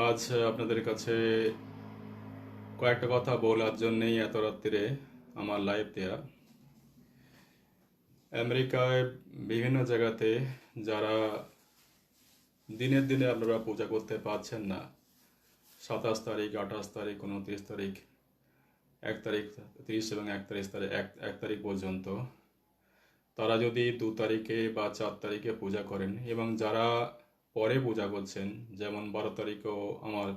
আজ আপনাদের কাছে কয়েকটা কথা বলার জন্যেই এত রাত্রিরে আমার লাইভ দেয়া। আমেরিকায় বিভিন্ন জায়গাতে যারা দিনের দিনে আপনারা পূজা করতে পারছেন না, সাতাশ তারিখ, আঠাশ তারিখ, উনত্রিশ তারিখ, এক তারিখ, তিরিশ এবং এক তারিখ তারিখ, এক এক তারিখ পর্যন্ত তারা যদি দু তারিখে বা চার তারিখে পূজা করেন এবং যারা পরে পূজা করছেন, যেমন বারো তারিখেও আমার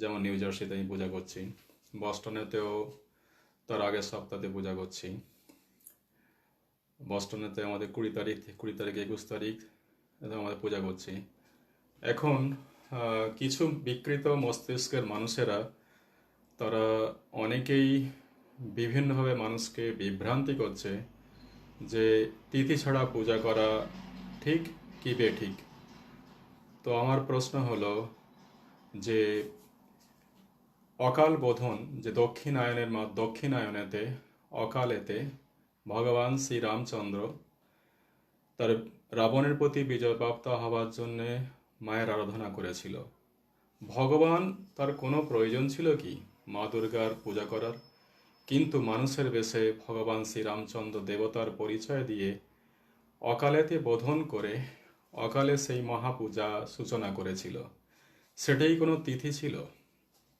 যেমন নিউ জার্সিতে আমি পূজা করছি বস্টনেতেও তার আগের সপ্তাহে পূজা করছি। বস্টনেতে আমাদের কুড়ি তারিখ কুড়ি তারিখ, একুশ তারিখ আমাদের পূজা করছি। এখন কিছু বিকৃত মস্তিষ্কের মানুষেরা, তারা অনেকেই বিভিন্নভাবে মানুষকে বিভ্রান্তি করছে যে তিথি ছাড়া পূজা করা ঠিক কি বেঠিক তো আমার প্রশ্ন হলো যে অকাল বোধন যে দক্ষিণায়নের মা দক্ষিণায়নেতে, অকালেতে ভগবান শ্রীরামচন্দ্র তার রাবণের প্রতি বিজয়প্রাপ্ত হওয়ার জন্যে মায়ের আরাধনা করেছিল। ভগবান তার কোনো প্রয়োজন ছিল কি? মা দুর্গার পূজা করার। কিন্তু মানুষের বেশে ভগবান শ্রীরামচন্দ্র দেবতার পরিচয় দিয়ে অকালেতে বোধন করে অকালে সেই মহাপূজা সূচনা করেছিল। সেটাই কোনো তিথি ছিল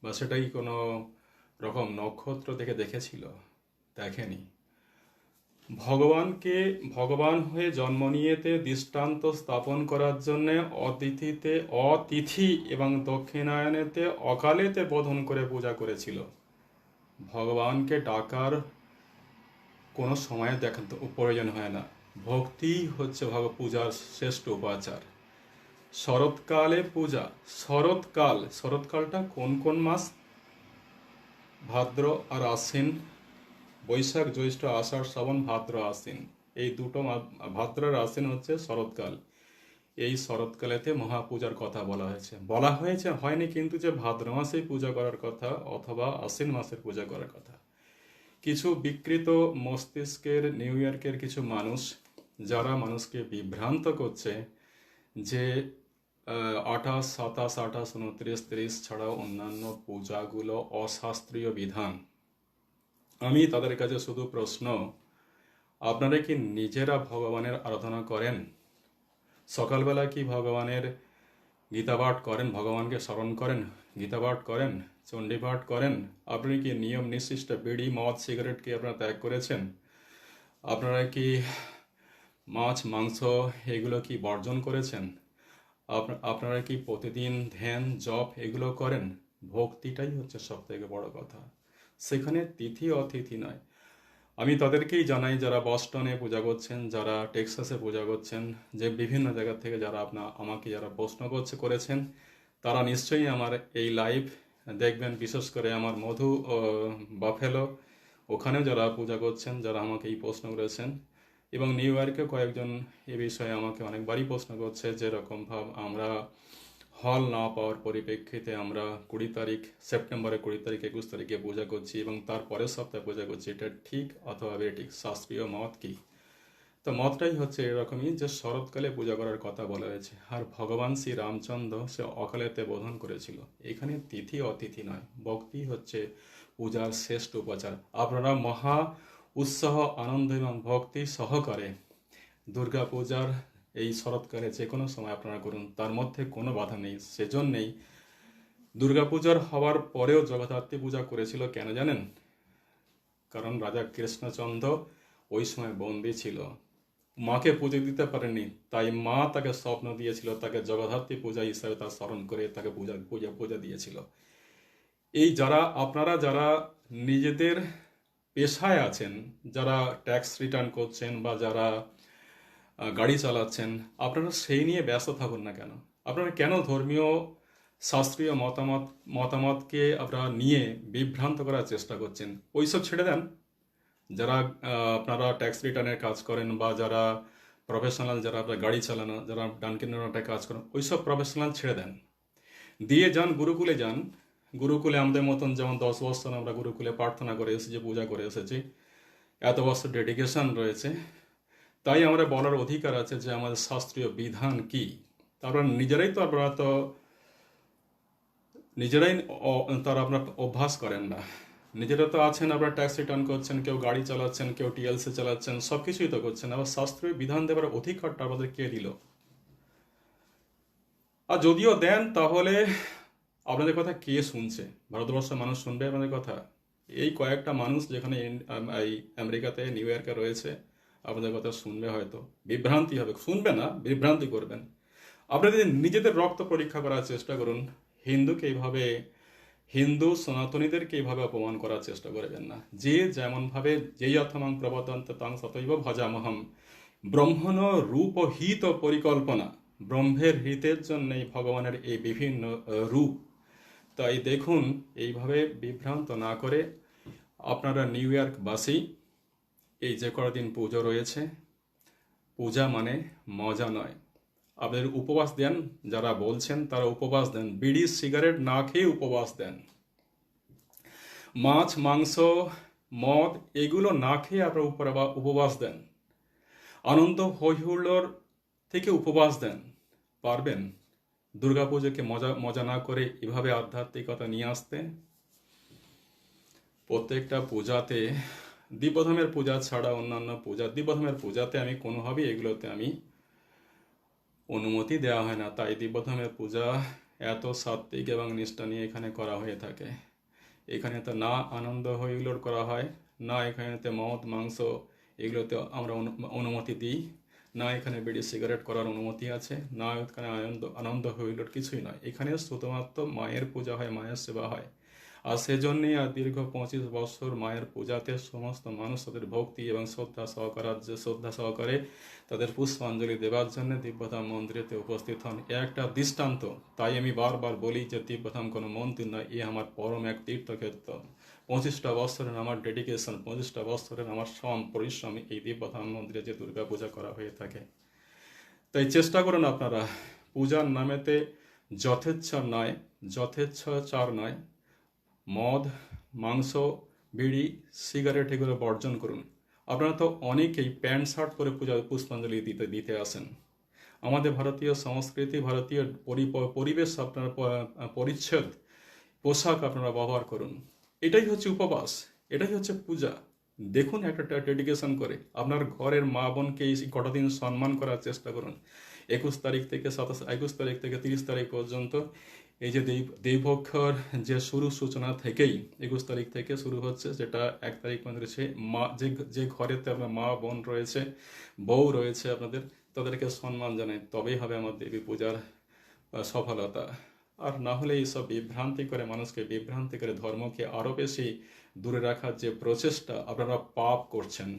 বা সেটাই কোনো রকম নক্ষত্র থেকে দেখেছিল? দেখেনি। ভগবানকে, ভগবান হয়ে জন্ম নিয়েতে দৃষ্টান্ত স্থাপন করার জন্য অতিথিতে, অতিথি এবং দক্ষিণায়নেতে অকালেতে বোধন করে পূজা করেছিল। ভগবানকে ডাকার কোনো সময় দেখার প্রয়োজন হয় না। ভক্তি হচ্ছে ভগ পূজার শ্রেষ্ঠ উপাচার। শরৎকালে পূজা, শরৎকাল, শরৎকালটা কোন কোন মাস? ভাদ্র আর আশ্বিন, বৈশাখ, জ্যৈষ্ঠ, আষাঢ়, শ্রাবণ, ভাদ্র, আশ্বিন। এই দুটো ভাদ্র আর আশ্বিন হচ্ছে শরৎকাল। এই শরৎকালেতে মহাপূজার কথা বলা হয়েছে। বলা হয়েছে, হয়নি কিন্তু যে ভাদ্র মাসেই পূজা করার কথা অথবা আশ্বিন মাসের পূজা করার কথা। কিছু বিকৃত মস্তিষ্কের, নিউ ইয়র্কের কিছু মানুষ যারা মানুষকে বিভ্রান্ত করছে যে আঠাশ, সাতাশ, আঠাশ, উনত্রিশ, তিরিশ ছাড়াও অন্যান্য পূজাগুলো অশাস্ত্রীয় বিধান। আমি তাদের কাছে শুধু প্রশ্ন, আপনারা কি নিজেরা ভগবানের আরাধনা করেন? সকালবেলা কি ভগবানের গীতাপাঠ করেন? ভগবানকে স্মরণ করেন? গীতাপাঠ করেন? চণ্ডীপাঠ করেন? আপনি কি নিয়ম নির্দিষ্ট বিড়ি, মদ, সিগারেট কি আপনারা ত্যাগ করেছেন? আপনারা কি মাছ, মাংস, এগুলো কি বর্জন করেছেন? আপ- আপনারা কি প্রতিদিন ধ্যান, জপ এগুলো করেন? ভক্তিটাই হচ্ছে সব থেকে বড় কথা। সেখানে তিথি অতিথি নয়। আমি তাদেরকেই জানাই, যারা বস্টনে পূজা করছেন, যারা টেক্সাসে পূজা করছেন, যে বিভিন্ন জায়গা থেকে যারা আপনার আমাকে যারা প্রশ্ন করছে, করেছেন, তারা নিশ্চয়ই আমার এই লাইভ দেখবেন, বিশেষ করে আমার মধু বাফেলো। ওখানেও যারা পূজা করছেন, যারা আমাকে এই প্রশ্ন করেছেন এবং নিউ ইয়র্কে কয়েকজন এ বিষয়ে আমাকে অনেকবারই প্রশ্ন করছে যেরকম ভাব আমরা হল না পাওয়ার পরিপ্রেক্ষিতে আমরা কুড়ি তারিখ সেপ্টেম্বরে কুড়ি তারিখ, একুশ তারিখে পূজা করছি এবং তার পরের সপ্তাহে পূজা করছি। এটা ঠিক অথবা বেঠিক শাস্ত্রীয় মত কি? তো মতটাই হচ্ছে এরকমই যে শরৎকালে পূজা করার কথা বলা হয়েছে। আর ভগবান শ্রী রামচন্দ্র সে অকালেতে বোধন করেছিল। এখানে তিথি অতিথি নয়, ভক্তি হচ্ছে পূজার শ্রেষ্ঠ উপাচার। আপনারা মহা উৎসাহ আনন্দ এবং ভক্তি সহকারে দুর্গা পূজার এই শরৎকালে যে কোনো সময় আপনারা করুন, তার মধ্যে কোনো বাধা নেই। সেজন্যেই দুর্গাপূজার হওয়ার পরেও জগদ্ধাত্রী পূজা করেছিল কেন জানেন? কারণ রাজা কৃষ্ণচন্দ্র ওই সময় বন্দি ছিল। মাকে পুজো দিতে পারেনি তাই মা তাকে স্বপ্ন দিয়েছিল, তাকে জগদ্ধাত্রী পূজা হিসাবে তার স্মরণ করে তাকে পূজা পূজা পূজা দিয়েছিল। এই যারা, আপনারা যারা নিজেদের পেশায় আছেন, যারা ট্যাক্স রিটার্ন করছেন বা যারা গাড়ি চালাচ্ছেন, আপনারা সেই নিয়ে ব্যস্ত থাকুন না কেন? আপনারা কেন ধর্মীয়, শাস্ত্রীয় মতামত, মতামতকে আপনারা নিয়ে বিভ্রান্ত করার চেষ্টা করছেন? ওইসব ছেড়ে দেন। যারা আপনারা ট্যাক্স রিটার্নের কাজ করেন বা যারা প্রফেশনাল যারা আপনার গাড়ি চালানো, যারা ডানকিনোটা কাজ করেন, ওইসব প্রফেশনাল ছেড়ে দেন। দিয়ে যান, গুরুকুলে যান গুরুকুলে আমাদের মতন যেমন দশ বছর আমরা গুরুকুলে প্রার্থনা করে এসেছি, পূজা করে এসেছি, এত বছর ডেডিকেশন রয়েছে। তাই আমরা বলার অধিকার আছে যে আমাদের শাস্ত্রীয় বিধান কি? তারপর নিজেরাই তো আপনারা তো নিজেরাই তারা আপনার অভ্যাস করেন না। নিজেরা তো আছেন, আপনার ট্যাক্স রিটার্ন করছেন, কেউ গাড়ি চালাচ্ছেন, কেউ টিএলসি চালাচ্ছেন সব কিছুই তো করছেন। আবার শাস্ত্রীয় বিধান দেওয়ার অধিকারটা আমাদের কে দিল? আর যদিও দেন, তাহলে আপনাদের কথা কে শুনছে? ভারতবর্ষের মানুষ শুনবে আপনাদের কথা? এই কয়েকটা মানুষ যেখানে এই আমেরিকাতে, নিউ ইয়র্কে রয়েছে, আপনাদের কথা শুনবে হয়তো। বিভ্রান্তি হবে। শুনবে না, বিভ্রান্তি করবেন। আপনাদের নিজেদের রক্ত পরীক্ষা করার চেষ্টা করুন। হিন্দুকে এইভাবে, হিন্দু সনাতনীদেরকে এইভাবে অপমান করার চেষ্টা করবেন না। যে যেমনভাবে যেই অথমাং প্রবদন্ত তাং সতৈব ভজামহম। ব্রহ্মণ রূপ হিত পরিকল্পনা। ব্রহ্মের হিতের জন্যই ভগবানের এই বিভিন্ন রূপ তাই দেখুন, এইভাবে বিভ্রান্ত না করে আপনারা নিউ ইয়র্কবাসী, এই যে কদিন পুজো রয়েছে, পূজা মানে মজা নয়। আপনাদের উপবাস দেন, যারা বলছেন তারা উপবাস দেন, বিড়ি, সিগারেট না খেয়ে উপবাস দেন। মাছ, মাংস, মদ, এগুলো না খেয়ে আপনারা উপবাস দেন। আনন্দ হৈহুল্লোর থেকে উপবাস দেন। পারবেন? দুর্গাপুজোকে মজা মজা না করে এভাবে আধ্যাত্মিকতা নিয়ে আসতে প্রত্যেকটা পূজাতে দিব্যধমের পূজা ছাড়া অন্যান্য পূজা দিব্যধমের পূজাতে আমি কোনোভাবেই এগুলোতে আমি অনুমতি দেওয়া হয় না। তাই দিব্যধমের পূজা এত সাত্বিক এবং নিষ্ঠা নিয়ে এখানে করা হয়ে থাকে। এখানে তো না আনন্দ হৈহুল্লোড় করা হয়, না এখানেতে মদ, মাংস এগুলোতে আমরা অনু- অনুমতি দিই। না, এখানে বিড়ি, সিগারেট করার অনুমতি আছে। না, এখানে আনন্দ আনন্দ হইল কিছুই নয়। এখানে শুধুমাত্র মায়ের পূজা হয়, মায়ের সেবা হয়। আর সেজন্যই আর দীর্ঘ পঁচিশ বছর মায়ের পূজাতে সমস্ত মানুষ তাদের ভক্তি এবং শ্রদ্ধা সহকার, শ্রদ্ধা সহকারে তাদের পুষ্পাঞ্জলি দেওয়ার জন্য দিব্যধাম মন্দিরেতে উপস্থিত হন। এ একটা দৃষ্টান্ত। তাই আমি বারবার বলি যে দিব্যধাম কোনো মন্দির নয়, এ আমার পরম এক তীর্থক্ষেত্র। পঁচিশটা বছরের আমার ডেডিকেশন পঁচিশটা বছরের আমার শ্রম, পরিশ্রম এই দিব্যধাম মন্দিরে যে দুর্গা পূজা করা হয়ে থাকে। তাই চেষ্টা করুন আপনারা। পূজার নামেতে যথেচ্ছা নয়, যথেচ্ছাচার নয় মদ, মাংস, বিড়ি, সিগারেট এগুলো বর্জন করুন। আপনারা তো অনেকেই প্যান্ট, শার্ট পরে পূজা পুষ্পাঞ্জলি দিতে দিতে আসেন। আমাদের ভারতীয় সংস্কৃতি, ভারতীয় পরি- পরিবেশ আপনার পরিচ্ছদ, পোশাক আপনারা ব্যবহার করুন। এটাই হচ্ছে উপবাস, এটাই হচ্ছে পূজা। দেখুন একটা ডেডিকেশন করে, আপনার ঘরের মা বোনকে কটা দিন সম্মান করার চেষ্টা করুন। একুশ তারিখ থেকে সাতাশ, একুশ তারিখ থেকে তিরিশ তারিখ পর্যন্ত এই যে দেব দেবক্ষর যে শুরু সূচনা থেকেই, একুশ তারিখ থেকে শুরু হচ্ছে যেটা এক তারিখ পর্যন্ত সে মা, যে যে ঘরেতে আপনার মা, বোন রয়েছে, বউ রয়েছে আপনাদের, তাদেরকে সম্মান জানাই। তবেই হবে আমার দেবী পূজার সফলতা। আর না হলে এইসব বিভ্রান্তি করে মানুষকে, বিভ্রান্তি করে ধর্মকে আরও বেশি দূরে রাখার যে প্রচেষ্টা আপনারা পাপ করছেন।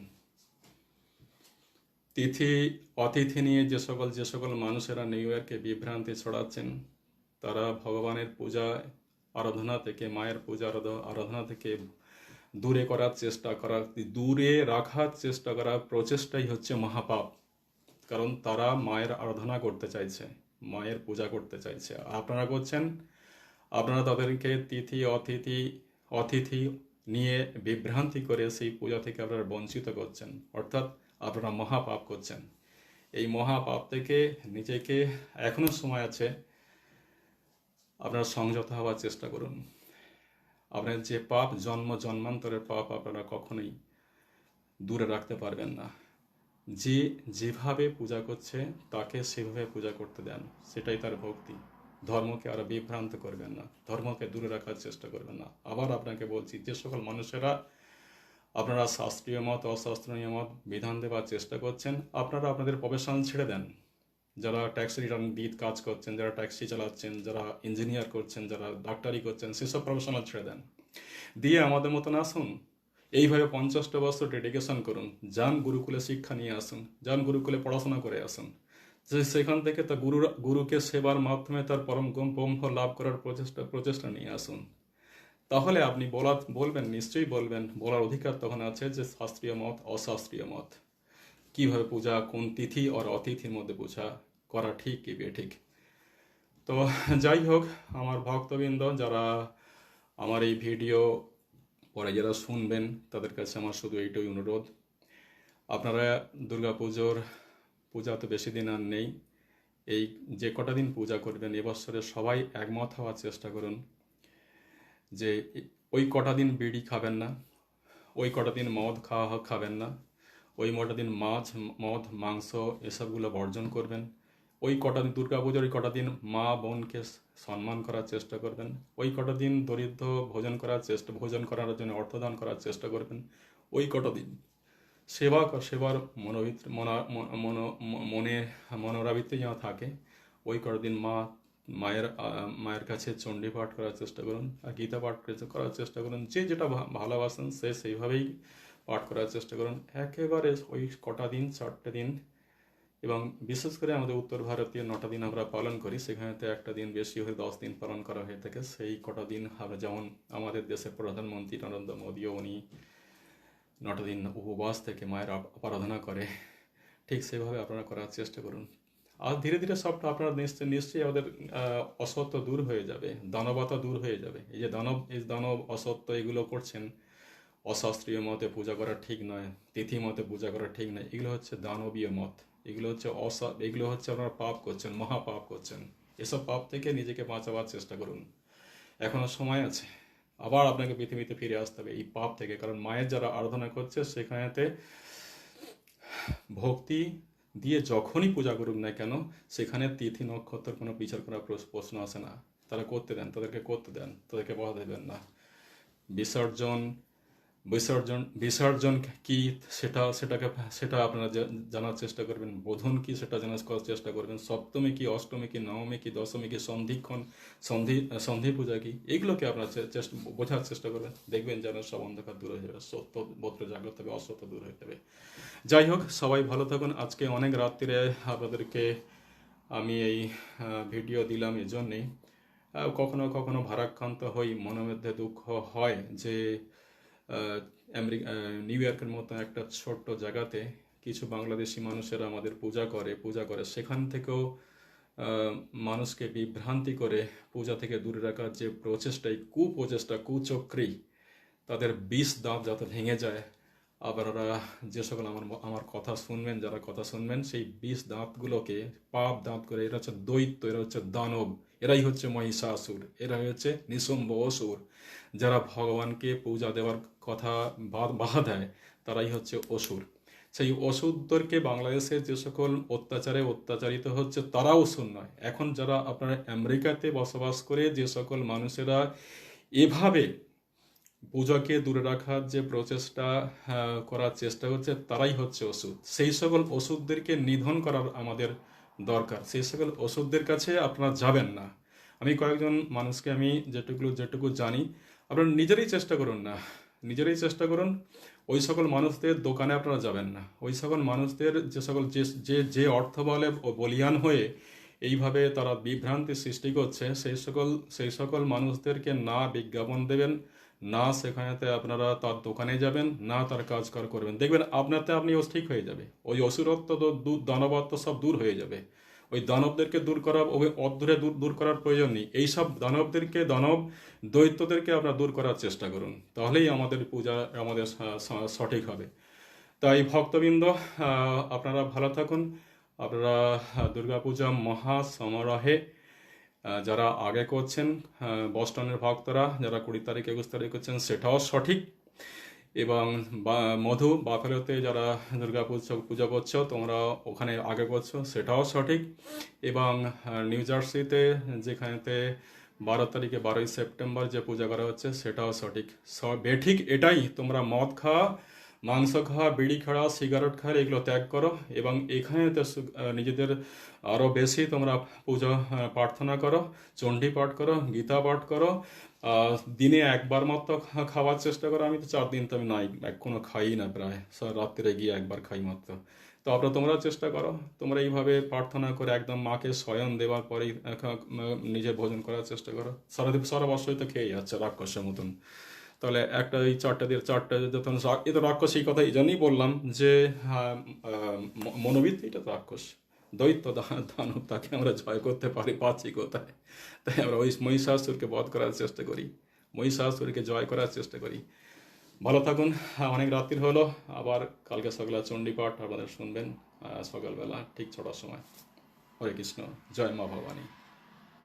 তিথি, অতিথি নিয়ে যে সকল যে সকল মানুষেরা নিউ ইয়র্কে বিভ্রান্তি ছড়াচ্ছেন তারা ভগবানের পূজা, আরাধনা থেকে মায়ের পূজা আরাধনা থেকে দূরে করার চেষ্টা করা, দূরে রাখার চেষ্টা করার প্রচেষ্টাই হচ্ছে মহাপাপ। কারণ তারা মায়ের আরাধনা করতে চাইছে, মায়ের পূজা করতে চাইছে। আপনারা করছেন? আপনারা তাদেরকে তিথি, অতিথি অতিথি নিয়ে বিভ্রান্তি করে সেই পূজা থেকে আপনারা বঞ্চিত করছেন। অর্থাৎ আপনারা মহাপাপ করছেন। এই মহাপাপ থেকে নিজেকে এখনও সময় আছে আপনারা সংযত হওয়ার চেষ্টা করুন। আপনার যে পাপ জন্ম, জন্মান্তরের পাপ আপনারা কখনোই দূরে রাখতে পারবেন না। যে যেভাবে পূজা করছে, তাকে সেভাবে পূজা করতে দেন। সেটাই তার ভক্তি। ধর্মকে আরও বিভ্রান্ত করবেন না। ধর্মকে দূরে রাখার চেষ্টা করবেন না। আবার আপনাকে বলছি, যে সকল মানুষেরা আপনারা শাস্ত্রীয় মত, অশাস্ত্রীয় মত বিধান দেওয়ার চেষ্টা করছেন, আপনারা আপনাদের প্রফেশনাল ছেড়ে দেন। যারা ট্যাক্সি রিটার্ন দিয়ে কাজ করছেন, যারা ট্যাক্সি চালাচ্ছেন, যারা ইঞ্জিনিয়ার করছেন, যারা ডাক্তারি করছেন, সেসব প্রফেশনাল ছেড়ে দেন। দিয়ে আমাদের মতন আসুন, এইভাবে পঞ্চাশটা বছর ডেডিকেশন করুন, যান গুরুকুলে শিক্ষা নিয়ে আসুন, যান গুরুকুলে পড়াশোনা করে আসুন। যে সেখান থেকে তা গুরু গুরুকে সেবার মাধ্যমে তার পরম ব্রহ্ম লাভ করার প্রচেষ্টা প্রচেষ্টা নিয়ে আসুন। তাহলে আপনি বলা, বলবেন, নিশ্চয়ই বলবেন, বলার অধিকার তখন আছে যে শাস্ত্রীয় মত, অশাস্ত্রীয় মত। কীভাবে পূজা, কোন তিথি আর অতিথির মধ্যে পূজা করা ঠিক কি বেঠিক? তো যাই হোক, আমার ভক্তবৃন্দ যারা আমার এই ভিডিও পরে যারা শুনবেন, তাদের কাছে আমার শুধু এইটাই অনুরোধ। আপনারা দুর্গাপুজোর পূজা তো বেশি দিন আর নেই। এই যে কটা দিন পূজা করবেন এবছরে সবাই একমত হওয়ার চেষ্টা করুন যে ওই কটা দিন বিড়ি খাবেন না, ওই কটা দিন মদ খাওয়া খাবেন না। ওই কটা দিন মাছ, মদ, মাংস এসবগুলো বর্জন করবেন। ওই কটা দিন দুর্গা পুজোর, ওই কটা দিন মা বোনকে সম্মান করার চেষ্টা করবেন। ওই কটা দিন দরিদ্র ভোজন করার চেষ্টা, ভোজন করার জন্য অর্থদান করার চেষ্টা করবেন। ওই কটা দিন সেবা সেবার মনোভিত, মনা মনো মনে, মনোরাবৃত্তি যেন থাকে, ওই কটা দিন মা, মায়ের মায়ের কাছে চণ্ডী পাঠ করার চেষ্টা করুন, আর গীতা পাঠ করার চেষ্টা করুন, যে যেটা ভালোবাসেন সে সেইভাবেই পাঠ করার চেষ্টা করুন। একেবারে ওই কটা দিন, চারটে দিন এবং বিশেষ করে আমাদের উত্তর ভারতীয় নটা দিন আমরা পালন করি, সেখানে তো একটা দিন বেশি হয়ে দশ দিন পালন করা হয়ে থাকে। সেই কটা দিন আমরা যেমন আমাদের দেশের প্রধানমন্ত্রী নরেন্দ্র মোদীও উনি নটা দিন উপবাস থেকে মায়ের আরাধনা করে, ঠিক সেভাবে আপনারা করার চেষ্টা করুন। আর ধীরে ধীরে সবটা আপনারা নিশ্চয়, নিশ্চয়ই আমাদের অসত্য দূর হয়ে যাবে, দানবতা দূর হয়ে যাবে। এই যে দানব, এই দানব অসত্য এগুলো করছেন অশাস্ত্রীয় মতে পূজা করা ঠিক নয়, তিথি মতে পূজা করা ঠিক নয়, এগুলো হচ্ছে দানবীয় মত। এগুলো হচ্ছে অসা এগুলো হচ্ছে আপনারা পাপ করছেন, মহাপাপ করছেন। এসব পাপ থেকে নিজেকে বাঁচাবার চেষ্টা করুন। এখনও সময় আছে। আবার আপনাকে পৃথিবীতে ফিরে আসতে হবে এই পাপ থেকে, কারণ মায়ের যারা আরাধনা করছে, সেখানেতে ভক্তি দিয়ে যখনই পূজা করুক না কেন, সেখানে তিথি, নক্ষত্র কোনো বিচার করার প্রশ্ন আসে না। তারা করতে দেন, তাদেরকে করতে দেন, তাদেরকে বাধা দেবেন না। বিসর্জন বিসর্জন বিসর্জন কি সেটা সেটাকে সেটা আপনারা জানার চেষ্টা করবেন। বোধন কি সেটা জানার করার চেষ্টা করবেন। সপ্তমী কি অষ্টমী কি নবমী কি দশমী কি সন্ধিক্ষণ সন্ধি সন্ধি পূজা কি এগুলোকে আপনারা চেষ্টা বোঝার চেষ্টা করবেন। দেখবেন যেন সব অন্ধকার দূর হয়ে যাবে সত্য বদ্র জাগ্রত হবে অসত্য দূর হয়ে যাবে। যাই হোক সবাই ভালো থাকুন। আজকে অনেক রাত্রিরে আপনাদেরকে আমি এই ভিডিও দিলাম আহ, কখনো কখনো ভারাক্রান্ত হই মনের মধ্যে দুঃখ হয় যে নিউ ইয়র্কের মতো একটা ছোট্ট জায়গাতে কিছু বাংলাদেশি মানুষেরা আমাদের পূজা করে পূজা করে। সেখান থেকেও মানুষকে বিভ্রান্তি করে পূজা থেকে দূরে রাখার যে প্রচেষ্টা, এই কুপ্রচেষ্টা, কুচক্রী, তাদের বিষ দাঁত যাতে ভেঙে যায়। আপনারা যে সকল আমার আমার কথা শুনবেন, যারা কথা শুনবেন, সেই বিষ দাঁতগুলোকে, পাপ দাঁত করে, এরা হচ্ছে দৈত্য, এরা হচ্ছে দানব। এরাই হচ্ছে মহিষাসুর এরা হচ্ছে নিঃসম্ভ অসুর যারা ভগবানকে পূজা দেওয়ার কথা বাধা দেয়, তারাই হচ্ছে অসুর। সেই অসুরদেরকে বাংলাদেশে যে সকল অত্যাচারে অত্যাচারিত হচ্ছে, তারাও অসুর নয়। এখন যারা আপনারা আমেরিকাতে বসবাস করে যে সকল মানুষেরা এভাবে পূজাকে দূরে রাখার যে প্রচেষ্টা করার চেষ্টা করছে, তারাই হচ্ছে ওষুধ সেই সকল ওষুধদেরকে নিধন করার আমাদের দরকার। সেই সকল ওষুধদের কাছে আপনারা যাবেন না। আমি কয়েকজন মানুষকে আমি যেটুকু যেটুকু জানি, আপনারা নিজেরাই চেষ্টা করুন না। নিজেরাই চেষ্টা করুন, ওই সকল মানুষদের দোকানে আপনারা যাবেন না। ওই সকল মানুষদের যে সকল, যে যে যে অর্থ বলে ও বলিয়ান হয়ে এইভাবে তারা বিভ্রান্তি সৃষ্টি করছে, সেই সকল সেই সকল মানুষদেরকে না বিজ্ঞাপন দেবেন না সেখানেতে আপনারা তার দোকানে যাবেন, না তার কাজ কর করবেন। দেখবেন আপনাতে আপনি ঠিক হয়ে যাবে। ওই অসুরত্ব তো দানবত্ব সব দূর হয়ে যাবে। ওই দানবদেরকে দূর করা ওই অদূরে দূর দূর করার প্রয়োজন নেই। এইসব দানবদেরকে, দানব দৈত্যদেরকে আপনারা দূর করার চেষ্টা করুন। তাহলেই আমাদের পূজা, আমাদের সঠিক হবে। তাই ভক্তবৃন্দ আপনারা ভালো থাকুন। আপনারা দুর্গাপূজা মহা সমারোহে যারা আগে করছেন বস্টনের ভক্তরা, যারা কুড়ি তারিখ, একুশ তারিখ করছেন, সেটাও সঠিক। এবং মধু, বাফেলোতে যারা দুর্গা পুজো করছ, তোমরা ওখানে আগে করছ, সেটাও সঠিক। এবং নিউ জার্সিতে, যেখানেতে বারো তারিখে বারোই সেপ্টেম্বর যে পূজা করা হচ্ছে, সেটাও সঠিক। স- বেঠিক এটাই, তোমরা মদ খাওয়া মাংস খাওয়া বিড়ি খাওয়া সিগারেট খাওয়া এগুলো ত্যাগ করো এবং এখানে নিজেদের আরও বেশি তোমরা পূজা প্রার্থনা করো, চণ্ডী পাঠ করো, গীতা পাঠ করো দিনে একবার মাত্র খাওয়ার চেষ্টা করো। আমি তো চার দিন তো আমি নাই কোনো খাই না প্রায়। রাত্রে গিয়ে একবার খাই মাত্র। তো আপনারা তোমরা চেষ্টা করো, তোমরা এইভাবে প্রার্থনা করে একদম মাকে স্বয়ং দেওয়ার পরেই নিজে ভোজন করার চেষ্টা করো। সারাদিন সারা বছরই তো খেয়ে যাচ্ছে, রাক্ষসের মতন। তাহলে একটা এই চারটা দিয়ে চারটা যখন রা- এ তো রাক্ষস এই কথা এই জন্যই বললাম যে হ্যাঁ, মনোবিদ এটা তো রাক্ষস। দৈত্য দানব তাকে আমরা জয় করতে পারি পাচ্ছি কোথায়? তাই আমরা ওই মহিষাসুরকে বধ করার চেষ্টা করি মহিষাসুরকে জয় করার চেষ্টা করি। ভালো থাকুন হ্যাঁ, অনেক রাত্রির হলো আবার কালকে সকালে চণ্ডীপাঠ আপনাদের শুনবেন সকালবেলা ঠিক ছটার সময়। হরে কৃষ্ণ জয় মা ভবানী।